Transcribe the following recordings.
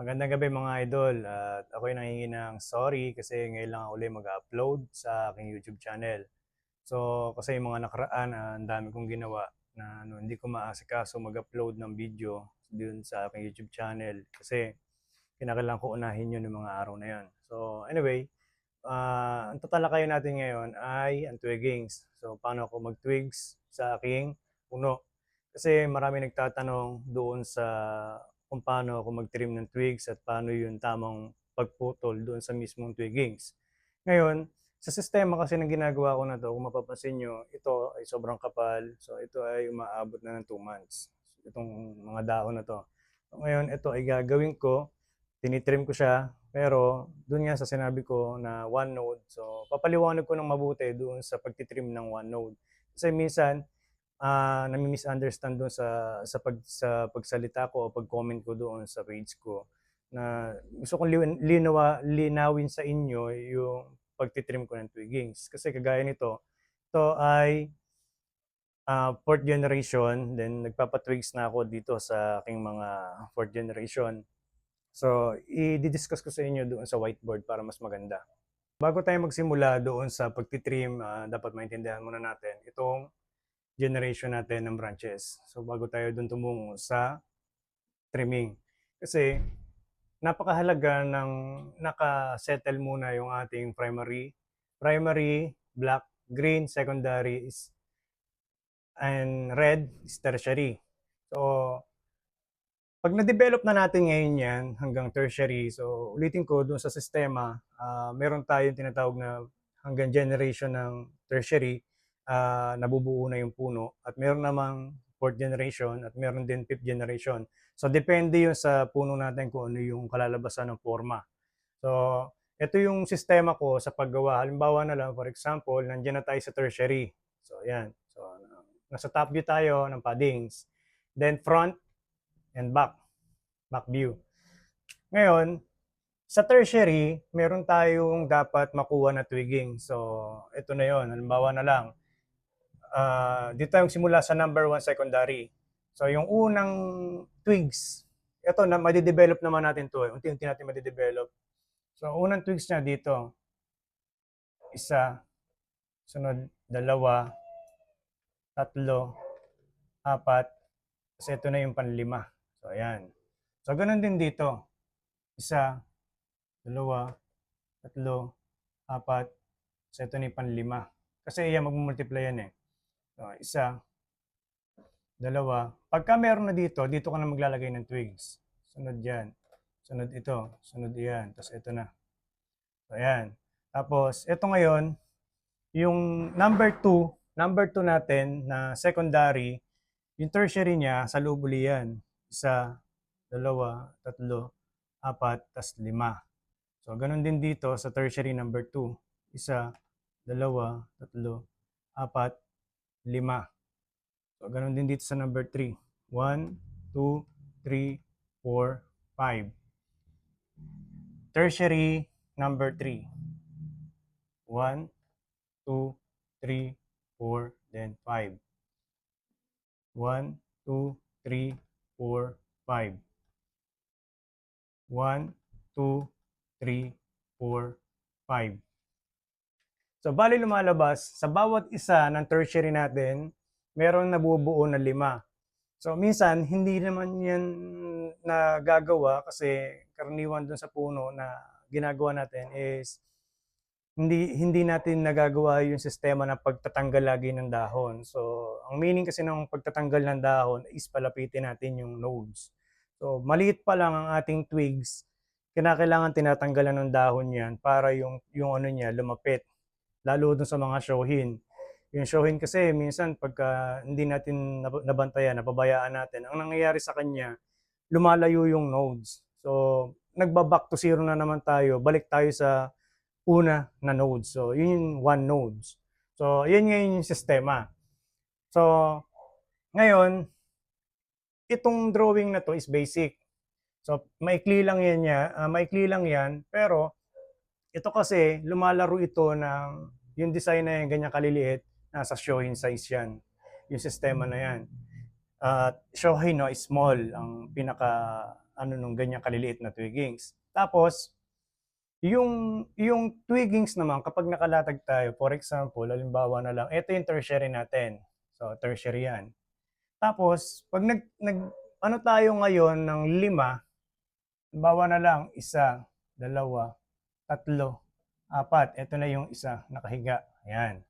Magandang gabi mga idol at ako'y nanghingi ng sorry kasi ngayon lang ako ulit mag-upload sa aking YouTube channel. So kasi yung mga nakaraan ah, ang dami kong ginawa na ano, hindi ko maasikaso mag-upload ng video dun sa aking YouTube channel kasi kinakailangan ko unahin yun yung mga araw na yun. So anyway, ah, ang tatalakayin natin ngayon ay ang twiggings. So paano ako mag-twigs sa aking puno. Kasi marami nagtatanong doon sa kung paano ako mag-trim ng twigs at paano yung tamang pagputol doon sa mismong twiggings. Ngayon, sa sistema kasi ng ginagawa ko na to, kung mapapansin nyo, ito ay sobrang kapal. So, ito ay umaabot na ng 2 months. Itong mga dahon na to. So, ngayon, ito ay gagawin ko. Tinitrim ko siya. Pero, doon nga sa sinabi ko na one node. So, papaliwanag ko ng mabuti doon sa pagtitrim ng one node. Kasi minsan, ah nami-misunderstand doon sa sa pag sa pagsalita ko o pag-comment ko doon sa page ko na gusto kong linawa, linawin sa inyo yung pagtitrim ko ng twiggings. Kasi kagaya nito, ito ay ah, fourth generation, then nagpapatwigs na ako dito sa aking mga fourth generation. So, i-discuss ko sa inyo doon sa whiteboard para mas maganda. Bago tayo magsimula doon sa pagtitrim, ah, dapat maintindihan muna natin itong generation natin ng branches. So bago tayo dun tumungo sa trimming. Kasi napakahalaga ng naka-settle muna yung ating primary, primary, black, green, secondary is and red is tertiary. So pag na-develop na natin ngayon yan hanggang tertiary, so ulitin ko doon sa sistema, ah, meron tayong tinatawag na hanggang generation ng tertiary, ah, nabubuo na yung puno at meron namang fourth generation at meron din fifth generation. So depende yun sa puno natin kung ano yung kalalabasan ng forma. So ito yung sistema ko sa paggawa. Halimbawa na lang, for example, nandiyan na tayo sa tertiary. So yan. So nasa top view tayo ng paddings. Then front and back. Back view. Ngayon, sa tertiary, meron tayong dapat makuha na twigging. So, ito na yon Halimbawa na lang, ah, dito tayo simula sa number one secondary. So, yung unang twigs, ito na, madidevelop naman natin to. eh. Unti-unti natin madidevelop. So, unang twigs niya dito, isa, sunod, dalawa, tatlo, apat, kasi ito na yung panlima. So, ayan. So, ganun din dito. Isa, dalawa, tatlo, apat, so ito na yung panlima. Kasi yan, mag-multiply yan eh. So, isa, dalawa. Pagka meron na dito, dito ka na maglalagay ng twigs. Sunod yan. Sunod ito. Sunod yan. Tapos ito na. So, ayan. Tapos, ito ngayon, yung number 2, number 2 natin na secondary, yung tertiary niya, sa loob yan. Isa, dalawa, tatlo, apat, tas lima. So, ganun din dito sa tertiary number 2. Isa, dalawa, tatlo, apat, lima. So, ganun din dito sa number 3. 1, 2, 3, 4, 5. Tertiary number 3. 1, 2, 3, 4, then 5. 1, 2, 3, 4, 5. 1, 2, 3, 4, 5. So, bali lumalabas, sa bawat isa ng tertiary natin, meron nabubuo na lima. So, minsan, hindi naman yan nagagawa kasi karaniwan dun sa puno na ginagawa natin is hindi hindi natin nagagawa yung sistema ng pagtatanggal lagi ng dahon. So, ang meaning kasi ng pagtatanggal ng dahon is palapitin natin yung nodes. So, maliit pa lang ang ating twigs, kinakailangan tinatanggalan ng dahon yan para yung, yung ano niya lumapit. Lalo dun sa mga shohin. Yung shohin kasi minsan pagka hindi natin nab- nabantayan, napabayaan natin, ang nangyayari sa kanya, lumalayo yung nodes. So, nagba-back to zero na naman tayo. Balik tayo sa una na nodes. So, yun yung one nodes. So, yun ngayon yung sistema. So, ngayon, itong drawing na to is basic. So, maikli lang yan niya, ah, maikli lang yan, pero ito kasi lumalaro ito ng yung design na yan, ganyan kaliliit, nasa Shohin size yan. Yung sistema na yan. At Shohin no, is small, ang pinaka ano nung ganyan kaliliit na twiggings. Tapos, yung, yung twiggings naman, kapag nakalatag tayo, for example, halimbawa na lang, ito yung tertiary natin. So, tertiary yan. Tapos, pag nag, nag ano tayo ngayon ng lima, halimbawa na lang, isa, dalawa, tatlo, apat. Ito na yung isa, nakahiga. Ayan.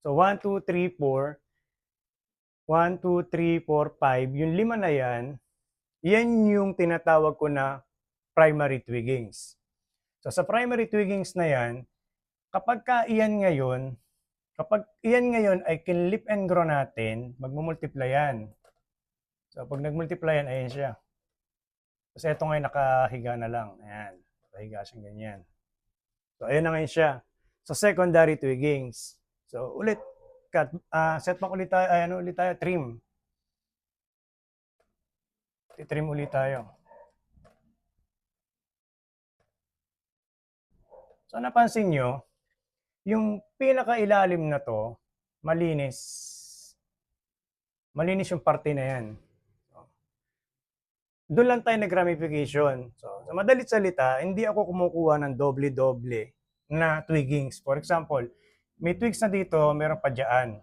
So, 1, 2, 3, 4. 1, 2, 3, 4, 5. Yung lima na yan, yan yung tinatawag ko na primary twiggings. So, sa primary twiggings na yan, kapag ka iyan ngayon, kapag iyan ngayon ay kinlip and grow natin, magmumultiply yan. So, pag nagmultiply yan, ayan siya. Kasi ito ngayon nakahiga na lang. Ayan. Nakahiga siyang ganyan. So, ayan na ngayon siya. So, secondary twiggings. So, ulit, cut, ah set back ulit tayo, ay, ano ulit tayo, trim. Titrim ulit tayo. So, napansin nyo, yung pinakailalim na to, malinis. Malinis yung parte na yan. Doon lang tayo nag-ramification. So, sa madalit salita, hindi ako kumukuha ng doble-doble na twiggings. For example, may twigs na dito, meron pa dyan.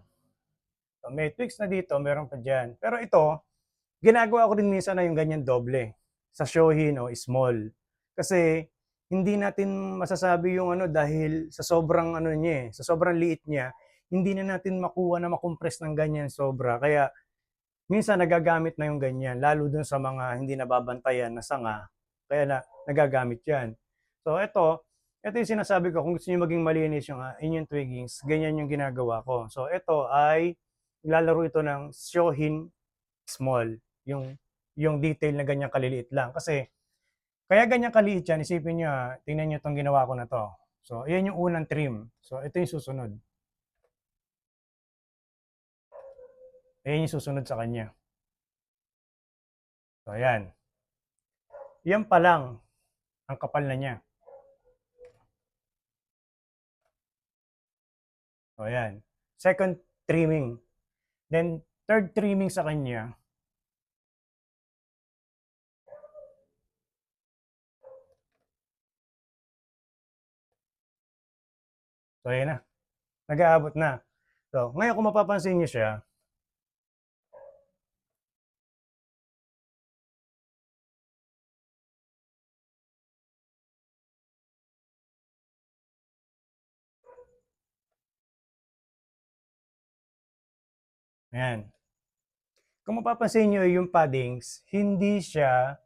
So, may twigs na dito, meron pa dyan. Pero ito, ginagawa ko din minsan na yung ganyan doble sa shohin o small. Kasi hindi natin masasabi yung ano dahil sa sobrang ano niya eh, sa sobrang liit niya, hindi na natin makuha na makompress ng ganyan sobra. Kaya minsan nagagamit na yung ganyan, lalo dun sa mga hindi nababantayan na sanga, kaya na nagagamit yan. So ito, ito yung sinasabi ko, kung gusto niyo maging malinis yung uh, inyong twiggings, ganyan yung ginagawa ko. So ito ay, lalaro ito ng shohin small, yung, yung detail na ganyan kaliliit lang. Kasi, kaya ganyan kaliit yan, isipin nyo, ah, tingnan nyo itong ginawa ko na to. So, yan yung unang trim. So, ito yung susunod. Ayan yung susunod sa kanya. So, ayan. Yan pa lang ang kapal na niya. So, ayan. Second trimming. Then, third trimming sa kanya. So, ayan na. Nag-aabot na. So, ngayon kung mapapansin niyo siya, Ayan. Kung mapapansin nyo yung paddings, hindi siya